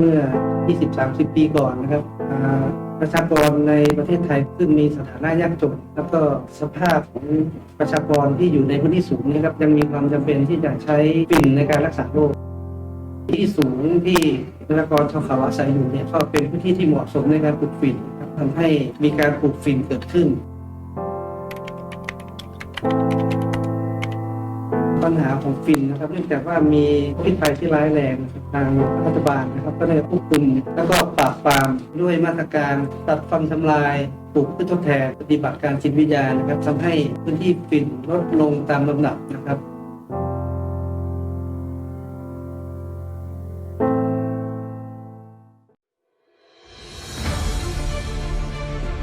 เมื่อ 20-30 ปีก่อนนะครับประชากรในประเทศไทยซึ่งมีสถานะยากจน แล้วก็สภาพของประชากรที่อยู่ในพื้นที่สูงนะครับยังมีความจำเป็นที่จะใช้ฝิ่นในการรักษาโรคที่สูงที่ประชากรชาวเขาอาศัยอยู่เนี่ยก็เป็นพื้นที่ที่เหมาะสมในการปลูกฝิ่นครับทำให้มีการปลูกฝิ่นเกิดขึ้น ปัญหาของฟินนะครับ เนื่องจากว่ามีพิษภัยที่ร้ายแรงนะครับทางรัฐบาลนะครับ ก็ได้ควบคุม แล้วก็ปราบปรามด้วยมาตรการตัดฟันทำลายปลูกพืชทดแทนปฏิบัติการจิตวิทยานะครับทำให้พื้นที่ฟินลดลงตามลำดับนะครับ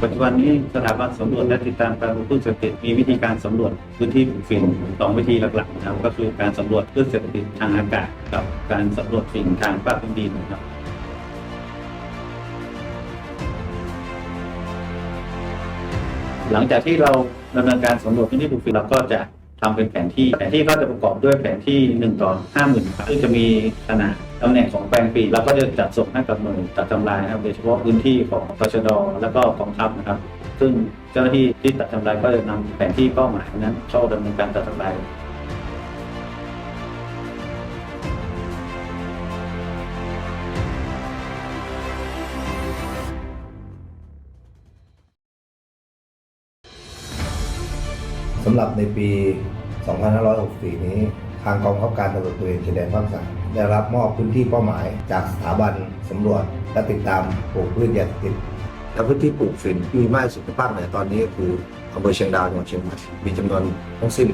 ปัจจุบันนี้สถาบันสำรวจและติดตามการปลูกพืชเศรษฐกิจมีวิธีการสำรวจพื้นที่ปลูกฝิ่นสองวิธีหลักๆนะครับก็คือการสำรวจพืชเศรษฐกิจทางอากาศกับการสำรวจฝิ่นทางภาคพื้นดินนะครับหลังจากที่เราดำเนินการสำรวจพื้นที่ปลูกฝิ่นเราก็จะ ทำเป็นแผนที่แผนที่ก็จะประกอบด้วยแผนที่1ต่อ50,000ครับซึ่งจะมีขนาดตำแหน่งของแปลงปีเราก็จะจัดส่งให้กับหน่วยจัดทำลายนะครับโดยเฉพาะพื้นที่ของตชดแล้วก็กองทัพนะครับ ซึ่งเจ้าหน้าที่ที่จัดทำลายก็จะนำแผนที่เป้าหมายนั้นเข้าดำเนินการจัดทำลาย สำหรับในปี 2564 นี้ ทางกองขับการตำรวจตระเวนชายแดนภาคสามได้รับมอบพื้นที่เป้าหมายจากสถาบันสำรวจและติดตามปลูกพืชยาติดและพื้นที่ปลูกฝิ่นที่มีมากสุดในภาคเหนือตอนนี้คืออำเภอเชียงดาวจังหวัดเชียงใหม่มีจำนวนทั้งสิ้น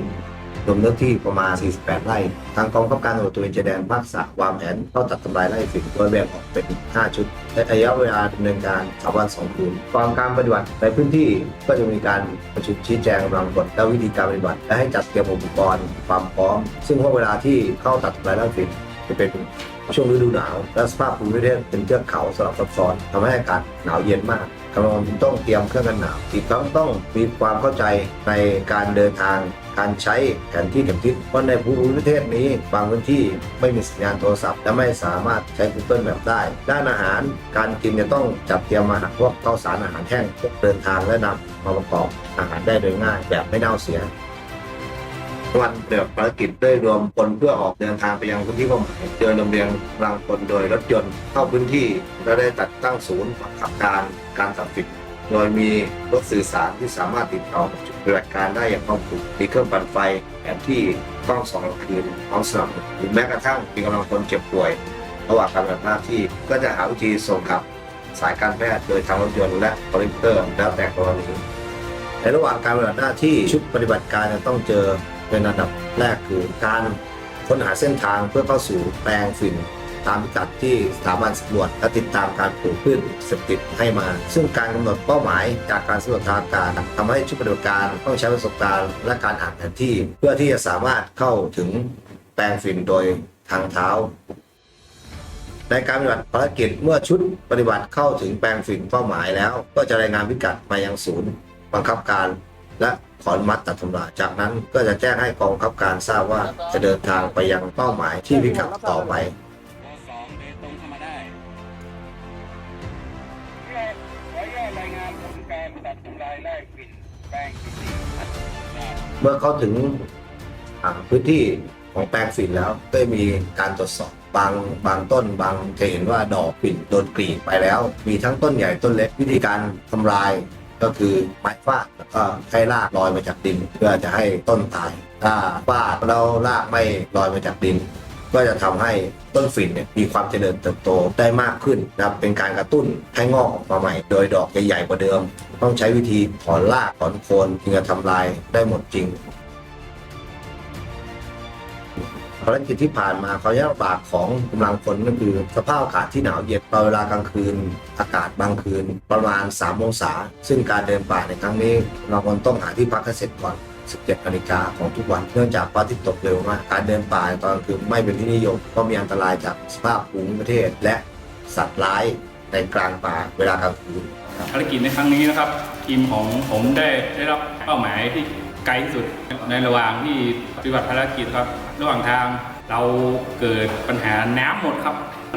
รวมเนื้อที่ประมาณ 48 ไร่ ทางกองกำกับการตำรวจตระเวนชายแดนภาคสามวางแผนเข้าตัดทำลายไร่ฝิ่นโดยแบ่งออกเป็น 5 ชุด และระยะเวลาดำเนินการ3วัน2คืนก่อนการปฏิบัติในพื้นที่ก็จะมีการประชุมชี้แจงกำลังกฎและวิธีการปฏิบัติ และให้จัดเตรียมอุปกรณ์ความพร้อม ซึ่งห่วงเวลาที่เข้าตัดทำลายไร่ฝิ่น จะเป็นช่วงฤดูหนาว และสภาพภูมิประเทศเป็นเทือกเขาสลับซับซ้อนทำให้อากาศหนาวเย็นมากกำลังต้องเตรียมเครื่องกันหนาวอีกทั้งต้องมีความเข้าใจในการเดินทางการใช้แผนที่เข็มทิศเพราะในภูมิประเทศนี้ บางพื้นที่ไม่มีสัญญาณโทรศัพท์ และไม่สามารถใช้ Google Map ได้ ด้านอาหารการกินจะต้องจัดเตรียมอาหารพวกข้าวสารอาหารแห้งพวกเดินทางและนำมาประกอบอาหารได้โดยง่ายแบบไม่เน่าเสีย วันเดือภารกิจได้รวมพลเพื่อออกเดินทางไปยังพื้นที่เป้าหมายเดินลำเลียงกำลังพลโดยรถยนต์เข้าพื้นที่และได้ตัดตั้งศูนย์บังคับการการตัดสินโดยมีรถสื่อสารที่สามารถติดต่อจุดปฏิบัติการได้อย่างคล่องตัวมีเครื่องปั่นไฟแผนที่กล้องสองคืนพร้อมสนับสนุนหรือแม้กระทั่งมีกำลังพลเจ็บป่วย ระหว่างการปฏิบัติหน้าที่ก็จะหาวิธีส่งกลับสายการแพทย์โดยทางรถยนต์และคอมพิวเตอร์แล้วแต่กรณีในระหว่างการปฏิบัติหน้าที่ชุดปฏิบัติการจะต้องเจอ เป็นอันดับแรกคือการค้นหาเส้นทางเพื่อเข้าสู่แปลงฝิ่นตามพิกัดที่สถาบันสำรวจและติดตามการปลูกพืชเสพติดให้มา ซึ่งการกำหนดเป้าหมายจากการสำรวจทางอากาศทำให้ชุดปฏิบัติการต้องใช้ประสบการณ์และการอ่านแผนที่ เพื่อที่จะสามารถเข้าถึงแปลงฝิ่นโดยทางเท้า ในการปฏิบัติภารกิจเมื่อชุดปฏิบัติเข้าถึงแปลงฝิ่นเป้าหมายแล้ว ก็จะรายงานพิกัดมายังศูนย์บังคับการ และขออนุมัติตัดทำลาย จากนั้นก็จะแจ้งให้กองบังคับการทราบว่าจะเดินทางไปยังเป้าหมายที่พิกัดต่อไปสองเดินตรงเข้ามาได้เพื่อขออนุญาตรายงานผลการตัดทำลายไล่ฝิ่นแปลงที่สี่ได้เมื่อเข้าถึงอ่าพื้นที่ของแปลงฝิ่นแล้วก็มีการตรวจสอบบางบางต้นบางจะเห็นว่าดอกฝิ่นโดนกรีดไปแล้ว มีทั้งต้นใหญ่ต้นเล็กวิธีการทำลาย ก็คือไม้ฟาดแล้วก็ให้รากลอยมาจากดิน เพื่อจะให้ต้นตาย ถ้าฟาดแล้วรากไม่ลอยมาจากดิน ก็จะทำให้ต้นฝิ่นเนี่ยมีความเจริญเติบโตได้มากขึ้นนะครับเป็นการกระตุ้นให้งอกออกมาใหม่ โดยดอกใหญ่กว่าเดิม ต้องใช้วิธีถอนรากถอนโคนจึงจะทำลายได้หมดจริง ภารกิจที่ผ่านมาเขายากลำบากของกำลังพลก็คือ สภาพอากาศที่หนาวเย็นตอนเวลากลางคืน อากาศบางคืนประมาณ 3 องศา ซึ่งการเดินป่าในครั้งนี้ เราควรต้องหาที่พักให้เสร็จก่อน 17นาฬิกาของทุกวัน เนื่องจากพระอาทิตย์ตกเร็วมาก การเดินป่าตอนกลางคืนไม่เป็นที่นิยมเพราะมีอันตรายจากสภาพภูมิประเทศ และสัตว์ร้ายในกลางป่าเวลากลางคืนภารกิจในครั้งนี้นะครับ ทีมของผมได้ได้รับเป้าหมายที่ไกลที่สุดในระหว่างที่ปฏิบัติภารกิจครับ ระหว่างทางเราเกิดปัญหาน้ำหมดครับ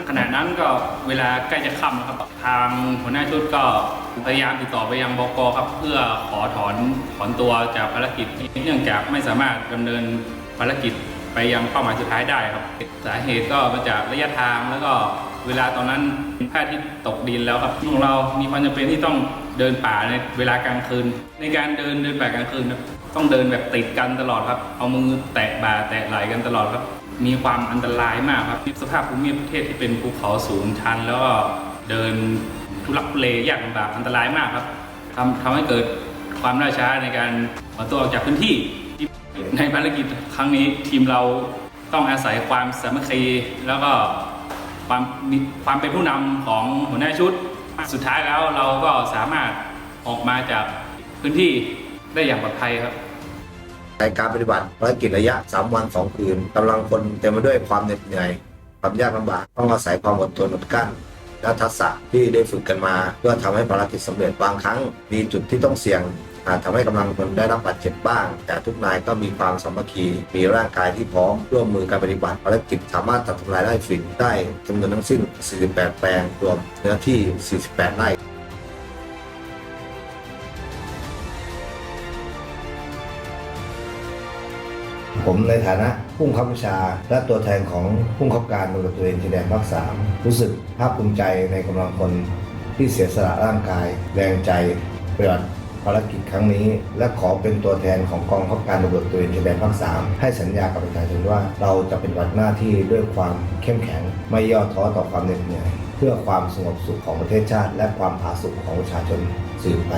ขณะนั้นก็เวลาใกล้จะค่ำครับทางหัวหน้าชุดก็พยายามติดต่อไปยังบกครับ เพื่อขอถอนถอนตัวจากภารกิจเนื่องจากไม่สามารถดำเนินภารกิจไปยังเป้าหมายสุดท้ายได้ครับ สาเหตุก็มาจากระยะทางแล้วก็เวลาตอนนั้นพระอาทิตย์ตกดินแล้วครับของเรามีความจำเป็นที่ต้องเดินป่าในเวลากลางคืน ในการเดินเดินป่ากลางคืนครับ ต้องเดินแบบติดกันตลอดครับ เอามือแตะบ่าแตะไหล่กันตลอดครับ มีความอันตรายมากครับสภาพภูมิประเทศที่เป็นภูเขาสูงชัน แล้วก็เดินทุลักทุเลยากลำบากอันตรายมากครับทำทำให้เกิดความล่าช้าในการถอนตัวออกจากพื้นที่ ในภารกิจครั้งนี้ทีมเราต้องอาศัยความสามัคคีแล้วก็ความมีความเป็นผู้นำของหัวหน้าชุด สุดท้ายแล้วเราก็สามารถออกมาจากพื้นที่ได้อย่างปลอดภัยครับ ในการปฏิบัติภารกิจระยะ 3 วัน 2 คืนกำลังคนเต็มไปด้วยความเหน็ดเหนื่อย ความยากลำบากต้องอาศัยความอดทนอดกลั้นและทักษะที่ได้ฝึกกันมา เพื่อทำให้ภารกิจสำเร็จบางครั้ง มีจุดที่ต้องเสี่ยงอาจทำให้กำลังคนได้รับบาดเจ็บบ้าง แต่ทุกนายก็มีความสามัคคี มีร่างกายที่พร้อมร่วมมือการปฏิบัติภารกิจสามารถตัดทำลายไร่ฝิ่นได้จำนวนทั้งสิ้น 48 แปลงรวมเนื้อที่ 48 ไร่ ผมในฐานะผู้บับบัญชา และตัวแทนของผู้บับการตำรวจตระเวนชายแดนภาคสามรู้สึกภาคภูมิใจในกำลังคนที่เสียสละร่างกาย แรงใจปฏิบัติภารกิจครั้งนี้ และขอเป็นตัวแทนของกองบังคับการตำรวจตระเวนชายแดนภาคสามให้สัญญากับประชาชนว่า เราจะเป็นวัติหน้าที่ด้วยความเข้มแข็ง ไม่ย่อท้อต่อความเหน็ดเหนื่อย เพื่อความสงบสุขของประเทศชาติ และความผาสุกของประชาชนสืบไป